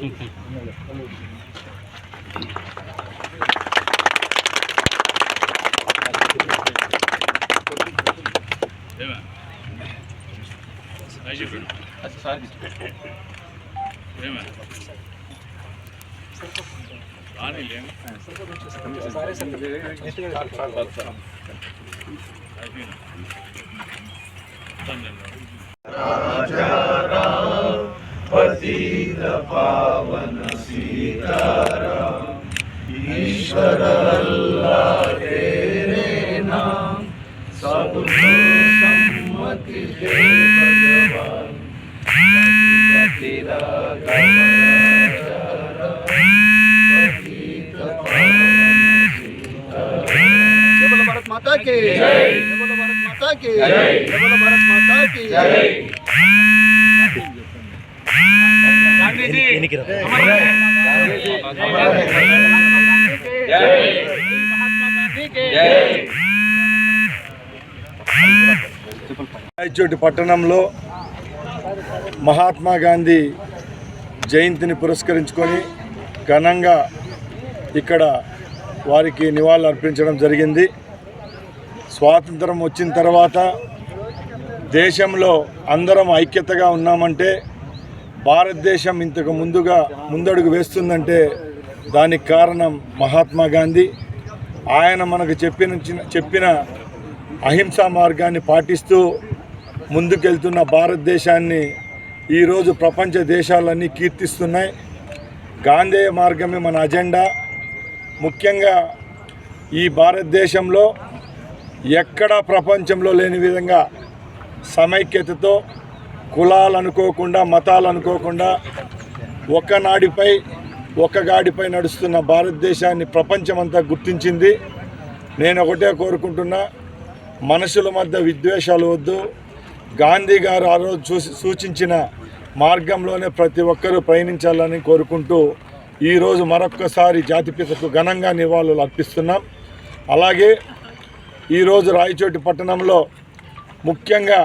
Değil mi? Hacı Gül. Hadi sadece. Değil mi? Anilin. Tamam. Tamam. जय बोलो भारत माता की जय बोलो भारत माता की जय बोलो भारत माता की जय రాయచోటి పట్టణంలో మహాత్మా గాంధీ జయంతిని పురస్కరించుకొని ఘనంగా ఇక్కడ వారికి నివాళులు అర్పించడం జరిగింది. స్వాతంత్రం వచ్చిన తర్వాత దేశంలో అందరం ఐక్యతగా ఉన్నామంటే భారతదేశం ఇంతకు ముందుగా ముందడుగు వేస్తుందంటే దానికి కారణం మహాత్మా గాంధీ. ఆయన మనకు చెప్పిన చెప్పిన అహింసా మార్గాన్ని పాటిస్తూ ముందుకెళ్తున్న భారతదేశాన్ని ఈరోజు ప్రపంచ దేశాలన్నీ కీర్తిస్తున్నాయి. గాంధేయ మార్గమే మన అజెండా. ముఖ్యంగా ఈ భారతదేశంలో ఎక్కడా ప్రపంచంలో లేని విధంగా సమైక్యతతో కులాలు అనుకోకుండా మతాలు అనుకోకుండా ఒకనాడిపై ఒక్కగాడిపై నడుస్తున్న భారతదేశాన్ని ప్రపంచమంతా గుర్తించింది. నేను ఒకటే కోరుకుంటున్నా మనుషుల మధ్య విద్వేషాలు వద్దు. గాంధీ గారు ఆ రోజు చూసి సూచించిన మార్గంలోనే ప్రతి ఒక్కరూ ప్రయాణించాలని కోరుకుంటూ ఈరోజు మరొక్కసారి జాతిపితకు ఘనంగా నివాళులు అర్పిస్తున్నాం. అలాగే ఈరోజు రాయచోటి పట్టణంలో ముఖ్యంగా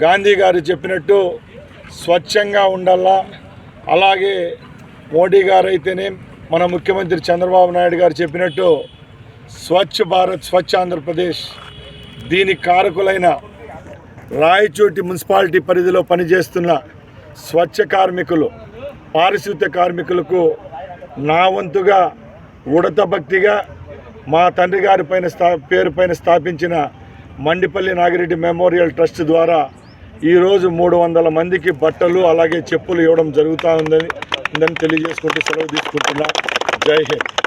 గాంధీ గారు చెప్పినట్టు స్వచ్ఛంగా ఉండాలా? అలాగే మోడీ గారు అయితేనే మన ముఖ్యమంత్రి చంద్రబాబు నాయుడు గారు చెప్పినట్టు స్వచ్ఛ భారత్ స్వచ్ఛ ఆంధ్రప్రదేశ్ దీని కారకులైన రాయచోటి మున్సిపాలిటీ పరిధిలో పనిచేస్తున్న స్వచ్ఛ కార్మికులు పారిశుద్ధ్య కార్మికులకు నా వంతుగా ఉడత భక్తిగా మా తండ్రి గారి పైన స్థా పేరు పైన స్థాపించిన మండిపల్లి నాగిరెడ్డి మెమోరియల్ ట్రస్ట్ ద్వారా ఈరోజు మూడు వందల మందికి బట్టలు అలాగే చెప్పులు ఇవ్వడం జరుగుతూ ఉందని ఉందని తెలియజేసుకుంటూ సెలవు తీసుకుంటున్నా. జై హింద్.